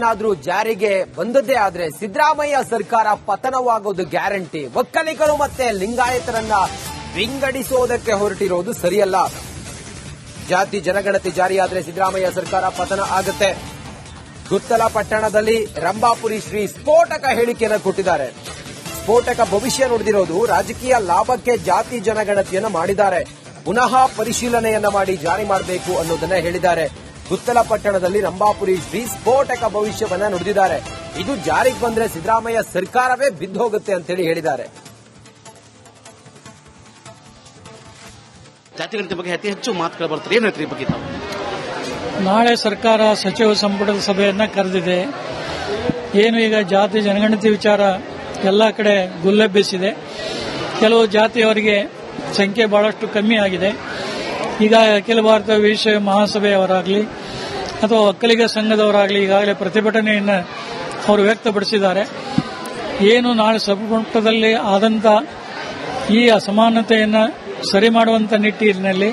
ಏನಾದ್ರೂ ಜಾರಿಗೆ ಬಂದದ್ದೇ ಆದ್ರೆ ಸಿದ್ದರಾಮಯ್ಯ ಸರ್ಕಾರ ಪತನವಾಗೋದು ಗ್ಯಾರಂಟಿ. ಒಕ್ಕಲಿಗರು ಮತ್ತೆ ಲಿಂಗಾಯತರನ್ನ ವಿಂಗಡಿಸೋದಕ್ಕೆ ಹೊರಟಿರೋದು ಸರಿಯಲ್ಲ. ಜಾತಿ ಜನಗಣತಿ ಜಾರಿಯಾದ್ರೆ ಸಿದ್ದರಾಮಯ್ಯ ಸರ್ಕಾರ ಪತನ ಆಗುತ್ತೆ. ಗುತ್ತಲ ಪಟ್ಟಣದಲ್ಲಿ ರಂಭಾಪುರಿ ಶ್ರೀ ಸ್ಫೋಟಕ ಹೇಳಿಕೆಯನ್ನು ಕೊಟ್ಟಿದ್ದಾರೆ. ಸ್ಫೋಟಕ ಭವಿಷ್ಯ ನುಡಿದಿರೋದು ರಾಜಕೀಯ ಲಾಭಕ್ಕೆ ಜಾತಿ ಜನಗಣತಿಯನ್ನು ಮಾಡಿದ್ದಾರೆ. ಪುನಃ ಪರಿಶೀಲನೆಯನ್ನ ಮಾಡಿ ಜಾರಿ ಮಾಡಬೇಕು ಅನ್ನೋದನ್ನ ಹೇಳಿದ್ದಾರೆ. ಗುತ್ತಲ ಪಟ್ಟಣದಲ್ಲಿ ರಂಭಾಪುರಿ ಶ್ರೀ ಸ್ಫೋಟಕ ಭವಿಷ್ಯವನ್ನ ನುಡಿದಿದ್ದಾರೆ. ಇದು ಜಾರಿಗೆ ಬಂದ್ರೆ ಸಿದ್ದರಾಮಯ್ಯ ಸರ್ಕಾರವೇ ಬಿದ್ದು ಹೋಗುತ್ತೆ ಅಂತೇಳಿ ಹೇಳಿದ್ದಾರೆ. ಜಾತಿಗಣತಿ ಬಗ್ಗೆ ಅತಿ ಹೆಚ್ಚು ಮಾತುಗಳು ಬರ್ತಾರೆ. ಏನು ಈ ಬಗ್ಗೆ ನಾಳೆ ಸರ್ಕಾರ ಸಚಿವ ಸಂಪುಟದ ಸಭೆಯನ್ನ ಕರೆದಿದೆ. ಏನು ಈಗ ಜಾತಿ ಜನಗಣತಿ ವಿಚಾರ ಎಲ್ಲ ಕಡೆ ಗುಲ್ಲೆಬ್ಬಿಸಿದೆ ಕೆಲವು ಜಾತಿಯವರಿಗೆ ಸಂಖ್ಯೆ ಬಹಳಷ್ಟು ಕಮ್ಮಿ ಆಗಿದೆ. ಈಗ ಅಖಿಲ ಭಾರತ ವಿಶ್ವ ಮಹಾಸಭೆಯವರಾಗಲಿ ಅಥವಾ ಒಕ್ಕಲಿಗ ಸಂಘದವರಾಗಲಿ ಈಗಾಗಲೇ ಪ್ರತಿಭಟನೆಯನ್ನು ಅವರು ವ್ಯಕ್ತಪಡಿಸಿದ್ದಾರೆ. ಏನು ನಾಳೆ ಸಭಾಮಟ್ಟದಲ್ಲಿ ಆದಂಥ ಈ ಅಸಮಾನತೆಯನ್ನು ಸರಿ ಮಾಡುವಂಥ ನಿಟ್ಟಿನಲ್ಲಿ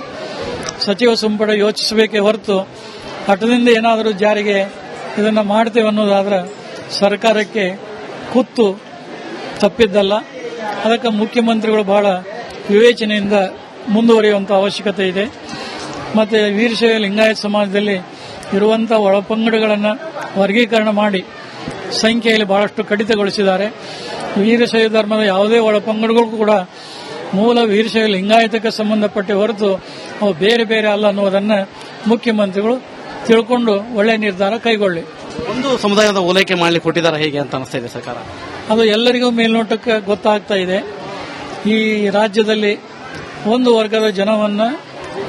ಸಚಿವ ಸಂಪುಟ ಯೋಚಿಸಬೇಕೇ ಹೊರತು ಹಠದಿಂದ ಏನಾದರೂ ಜಾರಿಗೆ ಇದನ್ನ ಮಾಡ್ತೇವೆ ಅನ್ನೋದಾದ್ರೆ ಸರ್ಕಾರಕ್ಕೆ ಕುತ್ತು ತಪ್ಪಿದ್ದಲ್ಲ. ಅದಕ್ಕೆ ಮುಖ್ಯಮಂತ್ರಿಗಳು ಬಹಳ ವಿವೇಚನೆಯಿಂದ ಮುಂದುವರಿಯುವಂಥ ಅವಶ್ಯಕತೆ ಇದೆ. ಮತ್ತೆ ವೀರಶೈವ ಲಿಂಗಾಯತ್ ಸಮಾಜದಲ್ಲಿ ಇರುವಂತಹ ಒಳಪಂಗಡಗಳನ್ನು ವರ್ಗೀಕರಣ ಮಾಡಿ ಸಂಖ್ಯೆಯಲ್ಲಿ ಬಹಳಷ್ಟು ಕಡಿತಗೊಳಿಸಿದ್ದಾರೆ. ವೀರಶೈವ ಧರ್ಮದ ಯಾವುದೇ ಒಳಪಂಗಡಗಳು ಕೂಡ ಮೂಲ ವೀರಶೈವ ಲಿಂಗಾಯತಕ್ಕೆ ಸಂಬಂಧಪಟ್ಟ ಹೊರತು ಅವು ಬೇರೆ ಬೇರೆ ಅಲ್ಲ ಅನ್ನೋದನ್ನು ಮುಖ್ಯಮಂತ್ರಿಗಳು ತಿಳ್ಕೊಂಡು ಒಳ್ಳೆ ನಿರ್ಧಾರ ಕೈಗೊಳ್ಳಿ. ಒಂದು ಸಮುದಾಯದ ಓಲೈಕೆ ಮಾಡಲಿ ಕೊಟ್ಟಿದ್ದಾರೆ ಹೇಗೆ ಅಂತ ಅನಿಸ್ತಾ ಇದೆ ಸರ್ಕಾರ? ಅದು ಎಲ್ಲರಿಗೂ ಮೇಲ್ನೋಟಕ್ಕೆ ಗೊತ್ತಾಗ್ತಾ ಇದೆ. ಈ ರಾಜ್ಯದಲ್ಲಿ ಒಂದು ವರ್ಗದ ಜನವನ್ನು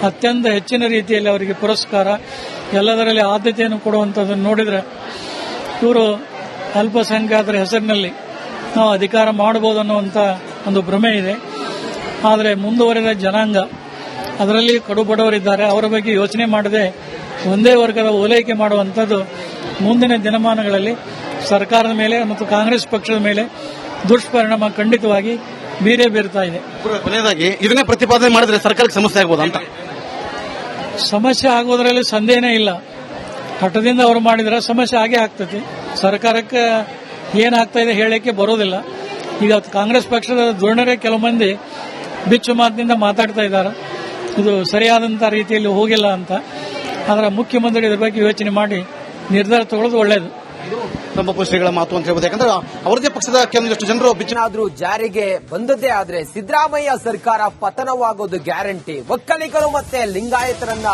ಅತ್ಯಂತ ಹೆಚ್ಚಿನ ರೀತಿಯಲ್ಲಿ ಅವರಿಗೆ ಪುರಸ್ಕಾರ ಎಲ್ಲದರಲ್ಲಿ ಆದ್ಯತೆಯನ್ನು ಕೊಡುವಂಥದ್ದನ್ನು ನೋಡಿದರೆ ಇವರು ಅಲ್ಪಸಂಖ್ಯಾತರ ಹೆಸರಿನಲ್ಲಿ ನಾವು ಅಧಿಕಾರ ಮಾಡಬಹುದು ಅನ್ನುವಂಥ ಒಂದು ಭ್ರಮೆ ಇದೆ. ಆದರೆ ಮುಂದುವರೆದ ಜನಾಂಗ, ಅದರಲ್ಲಿ ಕಡು ಬಡವರಿದ್ದಾರೆ ಅವರ ಬಗ್ಗೆ ಯೋಚನೆ ಮಾಡದೆ ಒಂದೇ ವರ್ಗದ ಓಲೈಕೆ ಮಾಡುವಂಥದ್ದು ಮುಂದಿನ ದಿನಮಾನಗಳಲ್ಲಿ ಸರ್ಕಾರದ ಮೇಲೆ ಮತ್ತು ಕಾಂಗ್ರೆಸ್ ಪಕ್ಷದ ಮೇಲೆ ದುಷ್ಪರಿಣಾಮ ಖಂಡಿತವಾಗಿ ಬೀರೇ ಬೀರ್ತಾ ಇದೆ. ಇದನ್ನೇ ಪ್ರತಿಪಾದನೆ ಮಾಡಿದ್ರೆ ಸರ್ಕಾರಕ್ಕೆ ಸಮಸ್ಯೆ ಆಗ್ಬೋದು ಅಂತ? ಸಮಸ್ಯೆ ಆಗೋದ್ರಲ್ಲಿ ಸಂದೇಹನೇ ಇಲ್ಲ. ಹಠದಿಂದ ಅವರು ಮಾಡಿದ್ರೆ ಸಮಸ್ಯೆ ಆಗೇ ಆಗ್ತದೆ ಸರ್ಕಾರಕ್ಕೆ ಏನಾಗ್ತಾ ಇದೆ ಹೇಳಕ್ಕೆ ಬರೋದಿಲ್ಲ. ಈಗ ಕಾಂಗ್ರೆಸ್ ಪಕ್ಷದ ಧೋರಣರೇ ಕೆಲವು ಮಂದಿ ಬಿಚ್ಚು ಮಾತಿನಿಂದ ಮಾತಾಡ್ತಾ ಇದ್ದಾರೆ. ಇದು ಸರಿಯಾದಂತ ರೀತಿಯಲ್ಲಿ ಹೋಗಿಲ್ಲ ಅಂತ. ಆದ್ರೆ ಮುಖ್ಯಮಂತ್ರಿ ಇದ್ರ ಬಗ್ಗೆ ಯೋಚನೆ ಮಾಡಿ ನಿರ್ಧಾರ ತಗೊಳ್ಳೋದು ಒಳ್ಳೆಯದು ರಂಭಾಪುರಿ ಶ್ರೀಗಳ ಮಾತು ಅಂತ ಹೇಳ್ಬೋದು. ಯಾಕಂದ್ರೆ ಅವರದೇ ಪಕ್ಷದ ಕೆಲವೊಂದಿಷ್ಟು ಜನರು ಬಿಚ್ಚನಾದ್ರೂ ಜಾರಿಗೆ ಬಂದದ್ದೇ ಆದ್ರೆ ಸಿದ್ದರಾಮಯ್ಯ ಸರ್ಕಾರ ಪತನವಾಗೋದು ಗ್ಯಾರಂಟಿ. ಒಕ್ಕಲಿಗರು ಮತ್ತೆ ಲಿಂಗಾಯತರನ್ನ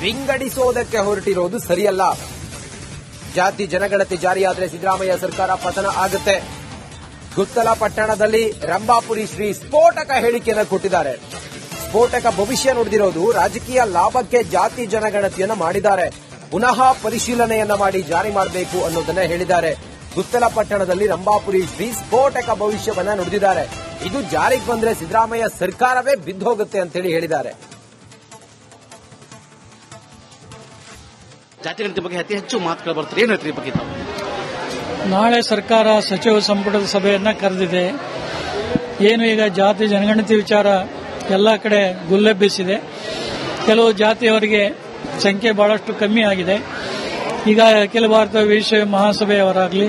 ವಿಂಗಡಿಸೋದಕ್ಕೆ ಹೊರಟಿರೋದು ಸರಿಯಲ್ಲ. ಜಾತಿ ಜನಗಣತಿ ಜಾರಿಯಾದ್ರೆ ಸಿದ್ದರಾಮಯ್ಯ ಸರ್ಕಾರ ಪತನ ಆಗುತ್ತೆ. ಗುತ್ತಲ ಪಟ್ಟಣದಲ್ಲಿ ರಂಭಾಪುರಿ ಶ್ರೀ ಸ್ಫೋಟಕ ಹೇಳಿಕೆಯನ್ನು ಕೊಟ್ಟಿದ್ದಾರೆ. ಸ್ಫೋಟಕ ಭವಿಷ್ಯ ನುಡಿದಿರೋದು ರಾಜಕೀಯ ಲಾಭಕ್ಕೆ ಜಾತಿ ಜನಗಣತಿಯನ್ನು ಮಾಡಿದ್ದಾರೆ. ಪುನಃ ಪರಿಶೀಲನೆಯನ್ನ ಮಾಡಿ ಜಾರಿ ಮಾಡಬೇಕು ಅನ್ನೋದನ್ನ ಹೇಳಿದ್ದಾರೆ. ಗುತ್ತಲ ಪಟ್ಟಣದಲ್ಲಿ ರಂಭಾಪುರಿ ಶ್ರೀ ಸ್ಫೋಟಕ ಭವಿಷ್ಯವನ್ನ ನುಡಿದಿದ್ದಾರೆ. ಇದು ಜಾರಿಗೆ ಬಂದ್ರೆ ಸಿದ್ದರಾಮಯ್ಯ ಸರ್ಕಾರವೇ ಬಿದ್ದು ಹೋಗುತ್ತೆ ಅಂತೇಳಿ ಹೇಳಿದ್ದಾರೆ. ಜಾತಿಗಣತಿ ಬಗ್ಗೆ ಅತಿ ಹೆಚ್ಚು ಮಾತುಗಳು ಬರ್ತದೆ. ಏನು ಹೇಳ್ತೀರಿ ಬಗ್ಗೆ ತಾವು? ನಾಳೆ ಸರ್ಕಾರ ಸಚಿವ ಸಂಪುಟದ ಸಭೆಯನ್ನ ಕರೆದಿದೆ. ಏನು ಈಗ ಜಾತಿ ಜನಗಣತಿ ವಿಚಾರ ಎಲ್ಲ ಕಡೆ ಗುಲ್ಲೆಬ್ಬಿಸಿದೆ. ಕೆಲವು ಜಾತಿಯವರಿಗೆ ಸಂಖ್ಯೆ ಬಹಳಷ್ಟು ಕಮ್ಮಿ ಆಗಿದೆ. ಈಗ ಅಖಿಲ ಭಾರತ ವಿಶ್ವ ಮಹಾಸಭೆಯವರಾಗಲಿ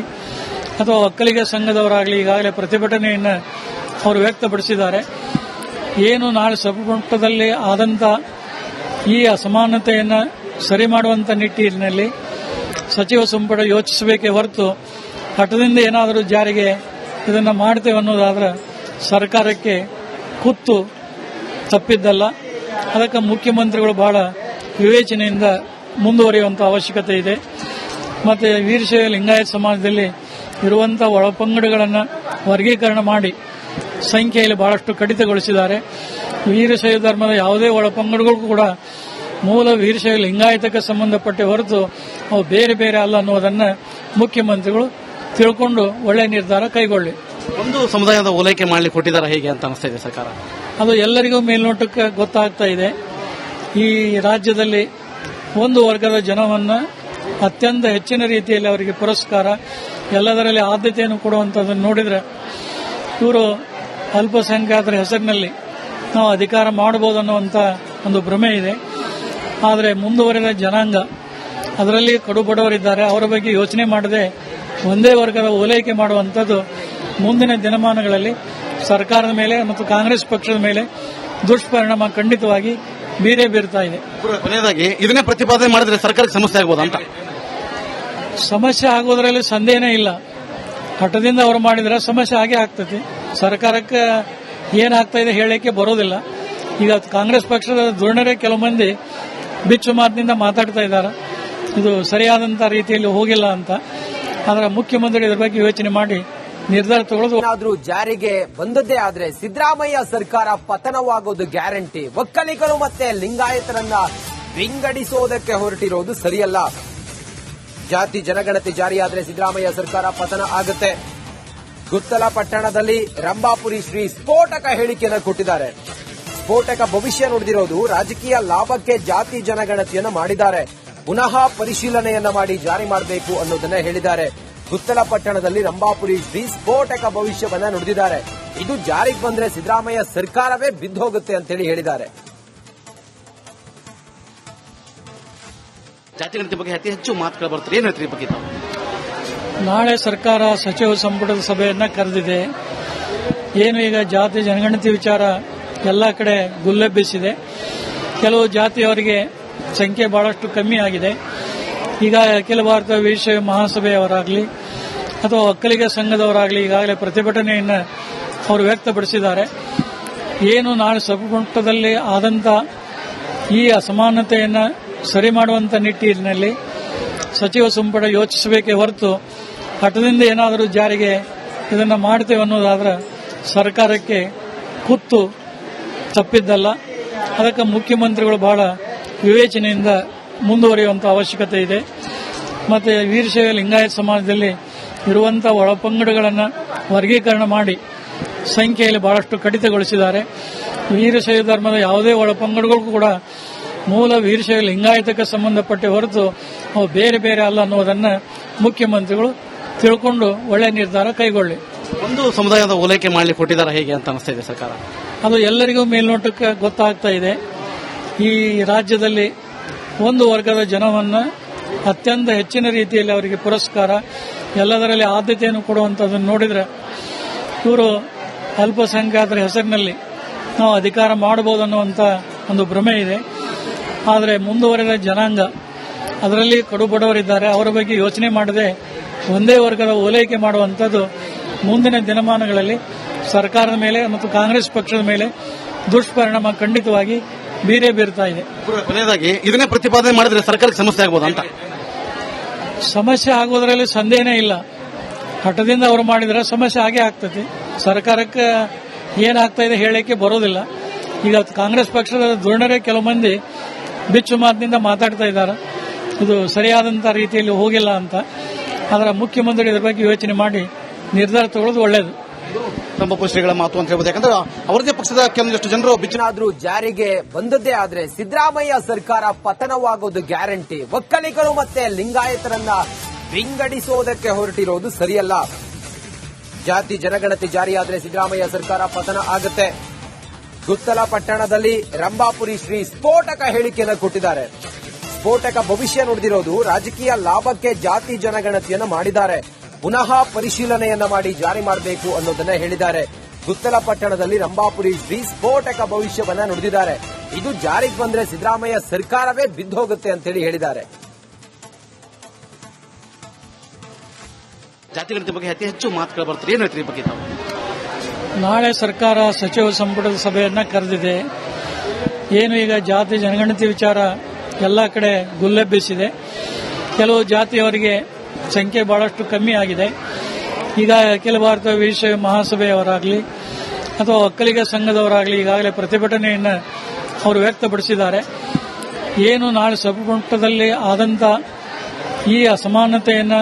ಅಥವಾ ಒಕ್ಕಲಿಗ ಸಂಘದವರಾಗಲಿ ಈಗಾಗಲೇ ಪ್ರತಿಭಟನೆಯನ್ನು ಅವರು ವ್ಯಕ್ತಪಡಿಸಿದ್ದಾರೆ. ಏನು ನಾಳೆ ಸಂಪುಟದಲ್ಲಿ ಆದಂತ ಈ ಅಸಮಾನತೆಯನ್ನು ಸರಿ ಮಾಡುವಂತ ನಿಟ್ಟಿನಲ್ಲಿ ಸಚಿವ ಸಂಪುಟ ಯೋಚಿಸಬೇಕೇ ಹೊರತು ಹಠದಿಂದ ಏನಾದರೂ ಜಾರಿಗೆ ಇದನ್ನು ಮಾಡ್ತೇವೆ ಅನ್ನೋದಾದ್ರೆ ಸರ್ಕಾರಕ್ಕೆ ಕುತ್ತು ತಪ್ಪಿದ್ದಲ್ಲ. ಅದಕ್ಕೆ ಮುಖ್ಯಮಂತ್ರಿಗಳು ಬಹಳ ವಿವೇಚನೆಯಿಂದ ಮುಂದುವರಿಯುವಂತ ಅವಶ್ಯಕತೆ ಇದೆ. ಮತ್ತೆ ವೀರಶೈವ ಲಿಂಗಾಯತ ಸಮಾಜದಲ್ಲಿ ಇರುವಂತಹ ಒಳಪಂಗಡಗಳನ್ನು ವರ್ಗೀಕರಣ ಮಾಡಿ ಸಂಖ್ಯೆಯಲ್ಲಿ ಬಹಳಷ್ಟು ಕಡಿತಗೊಳಿಸಿದ್ದಾರೆ. ವೀರಶೈವ ಧರ್ಮದ ಯಾವುದೇ ಒಳಪಂಗಡಗಳು ಕೂಡ ಮೂಲ ವೀರಶೈವ ಲಿಂಗಾಯತಕ್ಕೆ ಸಂಬಂಧಪಟ್ಟ ಹೊರತು ಅವು ಬೇರೆ ಬೇರೆ ಅಲ್ಲ ಅನ್ನೋದನ್ನು ಮುಖ್ಯಮಂತ್ರಿಗಳು ತಿಳ್ಕೊಂಡು ಒಳ್ಳೆ ನಿರ್ಧಾರ ಕೈಗೊಳ್ಳಿ. ಒಂದು ಸಮುದಾಯದ ಓಲೈಕೆ ಮಾಡಲಿ ಕೊಟ್ಟಿದ್ದಾರೆ ಹೇಗೆ ಅಂತ ಅನಿಸ್ತಾ ಇದೆ ಸರ್ಕಾರ? ಅದು ಎಲ್ಲರಿಗೂ ಮೇಲ್ನೋಟಕ್ಕೆ ಗೊತ್ತಾಗ್ತಾ ಇದೆ. ಈ ರಾಜ್ಯದಲ್ಲಿ ಒಂದು ವರ್ಗದ ಜನವನ್ನ ಅತ್ಯಂತ ಹೆಚ್ಚಿನ ರೀತಿಯಲ್ಲಿ ಅವರಿಗೆ ಪುರಸ್ಕಾರ, ಎಲ್ಲದರಲ್ಲಿ ಆದ್ಯತೆಯನ್ನು ಕೊಡುವಂಥದ್ದನ್ನು ನೋಡಿದರೆ ಇವರು ಅಲ್ಪಸಂಖ್ಯಾತರ ಹೆಸರಿನಲ್ಲಿ ನಾವು ಅಧಿಕಾರ ಮಾಡಬಹುದು ಅನ್ನುವಂಥ ಒಂದು ಭ್ರಮೆ ಇದೆ. ಆದರೆ ಮುಂದುವರೆದ ಜನಾಂಗ, ಅದರಲ್ಲಿ ಕಡು ಬಡವರಿದ್ದಾರೆ ಅವರ ಬಗ್ಗೆ ಯೋಚನೆ ಮಾಡದೆ ಒಂದೇ ವರ್ಗದ ಓಲೈಕೆ ಮಾಡುವಂಥದ್ದು ಮುಂದಿನ ದಿನಮಾನಗಳಲ್ಲಿ ಸರ್ಕಾರದ ಮೇಲೆ ಮತ್ತು ಕಾಂಗ್ರೆಸ್ ಪಕ್ಷದ ಮೇಲೆ ದುಷ್ಪರಿಣಾಮ ಖಂಡಿತವಾಗಿ ಬೀರೇ ಬೀರ್ತಾ ಇದೆ. ಕೊನೆಯದಾಗಿ ಇದನ್ನೇ ಪ್ರತಿಪಾದನೆ ಮಾಡಿದ್ರೆ ಸರ್ಕಾರಕ್ಕೆ ಸಮಸ್ಯೆ ಆಗ್ಬೋದು ಅಂತ? ಸಮಸ್ಯೆ ಆಗೋದ್ರಲ್ಲಿ ಸಂದೇಹನೇ ಇಲ್ಲ. ಹಠದಿಂದ ಅವರು ಮಾಡಿದ್ರೆ ಸಮಸ್ಯೆ ಹಾಗೆ ಆಗ್ತೈತಿ ಸರ್ಕಾರಕ್ಕೆ ಏನಾಗ್ತಾ ಇದೆ ಹೇಳಕ್ಕೆ ಬರೋದಿಲ್ಲ. ಈಗ ಕಾಂಗ್ರೆಸ್ ಪಕ್ಷದ ಧೋರಣರೇ ಕೆಲವು ಮಂದಿ ಬಿಚ್ಚು ಮಾತಿನಿಂದ ಮಾತಾಡ್ತಾ ಇದ್ದಾರೆ. ಇದು ಸರಿಯಾದಂತ ರೀತಿಯಲ್ಲಿ ಹೋಗಿಲ್ಲ ಅಂತ. ಆದ್ರೆ ಮುಖ್ಯಮಂತ್ರಿ ಇದ್ರ ಬಗ್ಗೆ ಯೋಚನೆ ಮಾಡಿ ನಿರ್ಧಾರ ತಗೊಳ್ಳೋದು ಜಾರಿಗೆ ಬಂದದ್ದೇ ಆದ್ರೆ ಸಿದ್ದರಾಮಯ್ಯ ಸರ್ಕಾರ ಪತನವಾಗೋದು ಗ್ಯಾರಂಟಿ. ಒಕ್ಕಲಿಗರು ಮತ್ತೆ ಲಿಂಗಾಯತರನ್ನ ವಿಂಗಡಿಸೋದಕ್ಕೆ ಹೊರಟಿರೋದು ಸರಿಯಲ್ಲ. ಜಾತಿ ಜನಗಣತಿ ಜಾರಿಯಾದ್ರೆ ಸಿದ್ದರಾಮಯ್ಯ ಸರ್ಕಾರ ಪತನ ಆಗುತ್ತೆ. ಗುತ್ತಲ ಪಟ್ಟಣದಲ್ಲಿ ರಂಭಾಪುರಿ ಶ್ರೀ ಸ್ಫೋಟಕ ಹೇಳಿಕೆಯನ್ನು ಕೊಟ್ಟಿದ್ದಾರೆ. ಸ್ಫೋಟಕ ಭವಿಷ್ಯ ನುಡಿದಿರೋದು ರಾಜಕೀಯ ಲಾಭಕ್ಕೆ ಜಾತಿ ಜನಗಣತಿಯನ್ನು ಮಾಡಿದ್ದಾರೆ. ಪುನಃ ಪರಿಶೀಲನೆಯನ್ನ ಮಾಡಿ ಜಾರಿ ಮಾಡಬೇಕು ಅನ್ನೋದನ್ನ ಹೇಳಿದ್ದಾರೆ. ಗುತ್ತಲ ಪಟ್ಟಣದಲ್ಲಿ ರಂಭಾಪುರಿ ಶ್ರೀ ಸ್ಫೋಟಕ ಭವಿಷ್ಯವನ್ನ ನುಡಿದಿದ್ದಾರೆ. ಇದು ಜಾರಿಗೆ ಬಂದ್ರೆ ಸಿದ್ದರಾಮಯ್ಯ ಸರ್ಕಾರವೇ ಬಿದ್ದೋಗುತ್ತೆ ಅಂತೇಳಿ ಹೇಳಿದ್ದಾರೆ. ಜಾತಿ ಗಣತಿ ಬಗ್ಗೆ ಅತಿ ಹೆಚ್ಚು ಮಾತುಗಳು ಬರ್ತಾರೆ ಏನು ಹೇಳ್ತೀರಿ ಬಗ್ಗೆ ತಾವು? ನಾಳೆ ಸರ್ಕಾರ ಸಚಿವ ಸಂಪುಟದ ಸಭೆಯನ್ನ ಕರೆದಿದೆ. ಏನು ಈಗ ಜಾತಿ ಜನಗಣತಿ ವಿಚಾರ ಎಲ್ಲ ಕಡೆ ಗುಲ್ಲೆಬ್ಬಿಸಿದೆ. ಕೆಲವು ಜಾತಿಯವರಿಗೆ ಸಂಖ್ಯೆ ಬಹಳಷ್ಟು ಕಮ್ಮಿ ಆಗಿದೆ. ಈಗ ಅಖಿಲ ಭಾರತ ವಿಷಯ ಮಹಾಸಭೆಯವರಾಗಲಿ ಅಥವಾ ಒಕ್ಕಲಿಗ ಸಂಘದವರಾಗಲಿ ಈಗಾಗಲೇ ಪ್ರತಿಭಟನೆಯನ್ನು ಅವರು ವ್ಯಕ್ತಪಡಿಸಿದ್ದಾರೆ. ಏನು ನಾಳೆ ಸಭಾಮಟ್ಟದಲ್ಲಿ ಆದಂಥ ಈ ಅಸಮಾನತೆಯನ್ನು ಸರಿ ಮಾಡುವಂಥ ನಿಟ್ಟಿನಲ್ಲಿ ಸಚಿವ ಸಂಪುಟ ಯೋಚಿಸಬೇಕೇ ಹೊರತು ಹಠದಿಂದ ಏನಾದರೂ ಜಾರಿಗೆ ಇದನ್ನ ಮಾಡ್ತೇವೆ ಅನ್ನೋದಾದ್ರೆ ಸರ್ಕಾರಕ್ಕೆ ಕುತ್ತು ತಪ್ಪಿದ್ದಲ್ಲ. ಅದಕ್ಕೆ ಮುಖ್ಯಮಂತ್ರಿಗಳು ಬಹಳ ವಿವೇಚನೆಯಿಂದ ಮುಂದುವರಿಯುವಂತ ಅವಶ್ಯಕತೆ ಇದೆ. ಮತ್ತೆ ವೀರಶೈವ ಲಿಂಗಾಯತ ಸಮಾಜದಲ್ಲಿ ಇರುವಂತಹ ಒಳಪಂಗಡಗಳನ್ನು ವರ್ಗೀಕರಣ ಮಾಡಿ ಸಂಖ್ಯೆಯಲ್ಲಿ ಬಹಳಷ್ಟು ಕಡಿತಗೊಳಿಸಿದ್ದಾರೆ. ವೀರಶೈವ ಧರ್ಮದ ಯಾವುದೇ ಒಳಪಂಗಡಗಳಿಗೂ ಕೂಡ ಮೂಲ ವೀರಶೈವ ಲಿಂಗಾಯತಕ್ಕೆ ಸಂಬಂಧಪಟ್ಟ ಹೊರತು ಅವು ಬೇರೆ ಬೇರೆ ಅಲ್ಲ ಅನ್ನೋದನ್ನು ಮುಖ್ಯಮಂತ್ರಿಗಳು ತಿಳ್ಕೊಂಡು ಒಳ್ಳೆ ನಿರ್ಧಾರ ಕೈಗೊಳ್ಳಿ. ಒಂದು ಸಮುದಾಯದ ಓಲೈಕೆ ಮಾಡಲಿ ಕೊಟ್ಟಿದ್ದಾರೆ ಹೇಗೆ ಅಂತ ಅನಿಸ್ತಾ ಇದೆ ಸರ್ಕಾರ? ಅದು ಎಲ್ಲರಿಗೂ ಮೇಲ್ನೋಟಕ್ಕೆ ಗೊತ್ತಾಗ್ತಾ ಇದೆ. ಈ ರಾಜ್ಯದಲ್ಲಿ ಒಂದು ವರ್ಗದ ಜನವನ್ನ ಅತ್ಯಂತ ಹೆಚ್ಚಿನ ರೀತಿಯಲ್ಲಿ ಅವರಿಗೆ ಪುರಸ್ಕಾರ, ಎಲ್ಲದರಲ್ಲಿ ಆದ್ಯತೆಯನ್ನು ಕೊಡುವಂಥದ್ದನ್ನು ನೋಡಿದರೆ ಇವರು ಅಲ್ಪಸಂಖ್ಯಾತರ ಹೆಸರಿನಲ್ಲಿ ನಾವು ಅಧಿಕಾರ ಮಾಡಬಹುದು ಅನ್ನುವಂಥ ಒಂದು ಭ್ರಮೆ ಇದೆ. ಆದರೆ ಮುಂದುವರೆದ ಜನಾಂಗ, ಅದರಲ್ಲಿ ಕಡು ಬಡವರಿದ್ದಾರೆ ಅವರ ಬಗ್ಗೆ ಯೋಚನೆ ಮಾಡದೆ ಒಂದೇ ವರ್ಗದ ಓಲೈಕೆ ಮಾಡುವಂಥದ್ದು ಮುಂದಿನ ದಿನಮಾನಗಳಲ್ಲಿ ಸರ್ಕಾರದ ಮೇಲೆ ಮತ್ತು ಕಾಂಗ್ರೆಸ್ ಪಕ್ಷದ ಮೇಲೆ ದುಷ್ಪರಿಣಾಮ ಖಂಡಿತವಾಗಿ ಬೀರೇ ಬೀರ್ತಾ ಇದೆ. ಕೊನೆಯದಾಗಿ ಇದನ್ನೇ ಪ್ರತಿಪಾದನೆ ಮಾಡಿದ್ರೆ ಸರ್ಕಾರಕ್ಕೆ ಸಮಸ್ಯೆ ಆಗ್ಬೋದು ಅಂತ? ಸಮಸ್ಯೆ ಆಗೋದ್ರಲ್ಲಿ ಸಂದೇಹನೇ ಇಲ್ಲ. ಹಠದಿಂದ ಅವರು ಮಾಡಿದ್ರೆ ಸಮಸ್ಯೆ ಆಗೇ ಆಗ್ತದೆ. ಸರ್ಕಾರಕ್ಕೆ ಏನಾಗ್ತಾ ಇದೆ ಹೇಳಕ್ಕೆ ಬರೋದಿಲ್ಲ. ಈಗ ಕಾಂಗ್ರೆಸ್ ಪಕ್ಷದ ಧೋರಣರೇ ಕೆಲವು ಮಂದಿ ಬಿಚ್ಚು ಮಾತಿನಿಂದ ಮಾತಾಡ್ತಾ ಇದ್ದಾರೆ. ಇದು ಸರಿಯಾದಂತ ರೀತಿಯಲ್ಲಿ ಹೋಗಿಲ್ಲ ಅಂತ. ಆದ್ರೆ ಮುಖ್ಯಮಂತ್ರಿ ಇದ್ರ ಬಗ್ಗೆ ಯೋಚನೆ ಮಾಡಿ ನಿರ್ಧಾರ ತಗೊಳ್ಳೋದು ಒಳ್ಳೆಯದು ರಂಭಾಪುರಿ ಶ್ರೀಗಳ ಮಾತು ಅಂತ ಹೇಳ್ಬೋದು. ಯಾಕಂದ್ರೆ ಅವರದೇ ಪಕ್ಷದ ಕೆಲವೊಂದಿಷ್ಟು ಜನರು ಬಿಚ್ಚನಾದ್ರೂ ಜಾರಿಗೆ ಬಂದದ್ದೇ ಆದ್ರೆ ಸಿದ್ದರಾಮಯ್ಯ ಸರ್ಕಾರ ಪತನವಾಗೋದು ಗ್ಯಾರಂಟಿ. ಒಕ್ಕಲಿಗರು ಮತ್ತೆ ಲಿಂಗಾಯತರನ್ನ ವಿಂಗಡಿಸೋದಕ್ಕೆ ಹೊರಟಿರೋದು ಸರಿಯಲ್ಲ. ಜಾತಿ ಜನಗಣತಿ ಜಾರಿಯಾದ್ರೆ ಸಿದ್ದರಾಮಯ್ಯ ಸರ್ಕಾರ ಪತನ ಆಗುತ್ತೆ. ಗುತ್ತಲ ಪಟ್ಟಣದಲ್ಲಿ ರಂಭಾಪುರಿ ಶ್ರೀ ಸ್ಫೋಟಕ ಹೇಳಿಕೆಯನ್ನು ಕೊಟ್ಟಿದ್ದಾರೆ. ಸ್ಫೋಟಕ ಭವಿಷ್ಯ ನುಡಿದಿರೋದು ರಾಜಕೀಯ ಲಾಭಕ್ಕೆ ಜಾತಿ ಜನಗಣತಿಯನ್ನು ಮಾಡಿದ್ದಾರೆ. ಪುನಃ ಪರಿಶೀಲನೆಯನ್ನ ಮಾಡಿ ಜಾರಿ ಮಾಡಬೇಕು ಅನ್ನೋದನ್ನ ಹೇಳಿದ್ದಾರೆ. ಗುತ್ತಲ ಪಟ್ಟಣದಲ್ಲಿ ರಂಭಾಪುರಿ ಶ್ರೀ ಸ್ಫೋಟಕ ಭವಿಷ್ಯವನ್ನ ನುಡಿದಿದ್ದಾರೆ. ಇದು ಜಾರಿಗೆ ಬಂದ್ರೆ ಸಿದ್ದರಾಮಯ್ಯ ಸರ್ಕಾರವೇ ಬಿದ್ದೋಗುತ್ತೆ ಅಂತೇಳಿ ಹೇಳಿದ್ದಾರೆ. ಜಾತಿ ಗಣತಿ ಬಗ್ಗೆ ಅತಿ ಹೆಚ್ಚು ಮಾತುಗಳು ಬರ್ತದೆ. ಏನು ಹೇಳ್ತೀರಿ ಬಗ್ಗೆ ತಾವು? ನಾಳೆ ಸರ್ಕಾರ ಸಚಿವ ಸಂಪುಟದ ಸಭೆಯನ್ನ ಕರೆದಿದೆ. ಏನು ಈಗ ಜಾತಿ ಜನಗಣತಿ ವಿಚಾರ ಎಲ್ಲ ಕಡೆ ಗುಲ್ಲೆಬ್ಬಿಸಿದೆ. ಕೆಲವು ಜಾತಿಯವರಿಗೆ ಸಂಖ್ಯೆ ಬಹಳಷ್ಟು ಕಮ್ಮಿ ಆಗಿದೆ. ಈಗ ಅಖಿಲ ಭಾರತ ವಿಶ್ವ ಮಹಾಸಭೆಯವರಾಗಲಿ ಅಥವಾ ಒಕ್ಕಲಿಗ ಸಂಘದವರಾಗಲಿ ಈಗಾಗಲೇ ಪ್ರತಿಭಟನೆಯನ್ನು ಅವರು ವ್ಯಕ್ತಪಡಿಸಿದ್ದಾರೆ. ಏನು ನಾಳೆ ಸಂಪುಟದಲ್ಲಿ ಆದಂತ ಈ ಅಸಮಾನತೆಯನ್ನು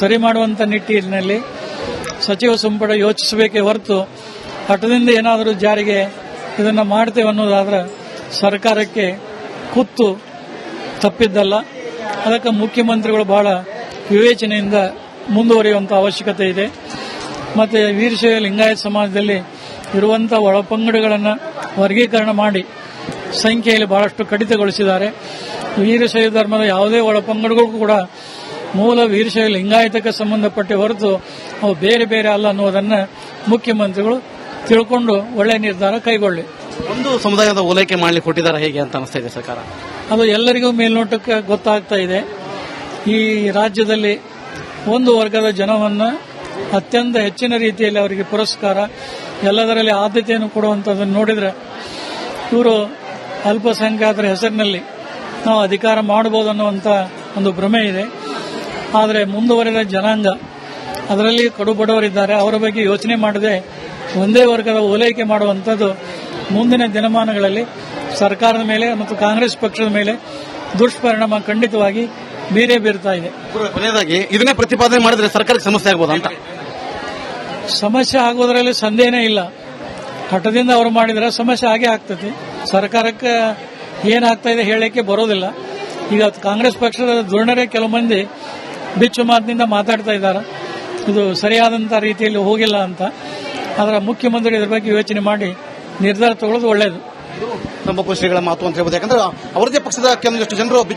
ಸರಿ ಮಾಡುವಂತ ನಿಟ್ಟಿನಲ್ಲಿ ಸಚಿವ ಸಂಪುಟ ಯೋಚಿಸಬೇಕೇ ಹೊರತು ಹಠದಿಂದ ಏನಾದರೂ ಜಾರಿಗೆ ಇದನ್ನು ಮಾಡ್ತೇವೆ ಅನ್ನೋದಾದ್ರೆ ಸರ್ಕಾರಕ್ಕೆ ಕುತ್ತು ತಪ್ಪಿದ್ದಲ್ಲ. ಅದಕ್ಕೆ ಮುಖ್ಯಮಂತ್ರಿಗಳು ಬಹಳ ವಿವೇಚನೆಯಿಂದ ಮುಂದುವರಿಯುವಂತ ಅವಶ್ಯಕತೆ ಇದೆ. ಮತ್ತೆ ವೀರಶೈವ ಲಿಂಗಾಯತ ಸಮಾಜದಲ್ಲಿ ಇರುವಂತಹ ಒಳಪಂಗಡಗಳನ್ನು ವರ್ಗೀಕರಣ ಮಾಡಿ ಸಂಖ್ಯೆಯಲ್ಲಿ ಬಹಳಷ್ಟು ಕಡಿತಗೊಳಿಸಿದ್ದಾರೆ. ವೀರಶೈವ ಧರ್ಮದ ಯಾವುದೇ ಒಳಪಂಗಡಗಳು ಕೂಡ ಮೂಲ ವೀರಶೈವ ಲಿಂಗಾಯತಕ್ಕೆ ಸಂಬಂಧಪಟ್ಟ ಹೊರತು ಅವು ಬೇರೆ ಬೇರೆ ಅಲ್ಲ ಅನ್ನುವುದನ್ನು ಮುಖ್ಯಮಂತ್ರಿಗಳು ತಿಳ್ಕೊಂಡು ಒಳ್ಳೆ ನಿರ್ಧಾರ ಕೈಗೊಳ್ಳಿ. ಒಂದು ಸಮುದಾಯದ ಓಲೈಕೆ ಮಾಡಲಿಕ್ಕೆ ಕೊಟ್ಟಿದ್ದಾರೆ ಹೇಗೆ ಅಂತ ಅನಿಸ್ತಾ ಇದೆ ಸರ್ಕಾರ? ಅದು ಎಲ್ಲರಿಗೂ ಮೇಲ್ನೋಟಕ್ಕೆ ಗೊತ್ತಾಗ್ತಾ ಇದೆ. ಈ ರಾಜ್ಯದಲ್ಲಿ ಒಂದು ವರ್ಗದ ಜನವನ್ನ ಅತ್ಯಂತ ಹೆಚ್ಚಿನ ರೀತಿಯಲ್ಲಿ ಅವರಿಗೆ ಪುರಸ್ಕಾರ, ಎಲ್ಲದರಲ್ಲಿ ಆದ್ಯತೆಯನ್ನು ಕೊಡುವಂಥದ್ದನ್ನು ನೋಡಿದರೆ ಇವರು ಅಲ್ಪಸಂಖ್ಯಾತರ ಹೆಸರಿನಲ್ಲಿ ನಾವು ಅಧಿಕಾರ ಮಾಡಬಹುದು ಅನ್ನುವಂಥ ಒಂದು ಭ್ರಮೆ ಇದೆ. ಆದರೆ ಮುಂದುವರೆದ ಜನಾಂಗ, ಅದರಲ್ಲಿ ಕಡು ಬಡವರಿದ್ದಾರೆ ಅವರ ಬಗ್ಗೆ ಯೋಚನೆ ಮಾಡದೆ ಒಂದೇ ವರ್ಗದ ಓಲೈಕೆ ಮಾಡುವಂಥದ್ದು ಮುಂದಿನ ದಿನಮಾನಗಳಲ್ಲಿ ಸರ್ಕಾರದ ಮೇಲೆ ಮತ್ತು ಕಾಂಗ್ರೆಸ್ ಪಕ್ಷದ ಮೇಲೆ ದುಷ್ಪರಿಣಾಮ ಖಂಡಿತವಾಗಿ ಬೀರೇ ಬೀರ್ತಾ ಇದೆ. ಕೊನೆಯದಾಗಿ ಇದನ್ನೇ ಪ್ರತಿಪಾದನೆ ಮಾಡಿದ್ರೆ ಸರ್ಕಾರಕ್ಕೆ ಸಮಸ್ಯೆ ಆಗ್ಬೋದಾ ಅಂತ? ಸಮಸ್ಯೆ ಆಗೋದ್ರಲ್ಲಿ ಸಂದೇಹನೇ ಇಲ್ಲ. ಹಠದಿಂದ ಅವರು ಮಾಡಿದ್ರೆ ಸಮಸ್ಯೆ ಆಗೇ ಆಗ್ತದೆ. ಸರ್ಕಾರಕ್ಕೆ ಏನಾಗ್ತಾ ಇದೆ ಹೇಳಕ್ಕೆ ಬರೋದಿಲ್ಲ. ಈಗ ಕಾಂಗ್ರೆಸ್ ಪಕ್ಷದ ಧೋರಣರೇ ಕೆಲವು ಮಂದಿ ಬಿಚ್ಚು ಮಾತಿನಿಂದ ಮಾತಾಡ್ತಾ ಇದ್ದಾರೆ. ಇದು ಸರಿಯಾದಂತ ರೀತಿಯಲ್ಲಿ ಹೋಗಿಲ್ಲ ಅಂತ. ಅದರ ಮುಖ್ಯಮಂತ್ರಿ ಇದ್ರ ಬಗ್ಗೆ ಯೋಚನೆ ಮಾಡಿ ನಿರ್ಧಾರ ತಗೊಳ್ಳೋದು ಒಳ್ಳೆಯದು ನಮ್ಮ ಶ್ರೀಗಳ ಮಾತು ಅಂತ ಹೇಳ್ಬೋದು. ಯಾಕಂದ್ರೆ ಅವರದೇ ಪಕ್ಷದ ಕೆಲವೊಂದಿಷ್ಟು ಜನರು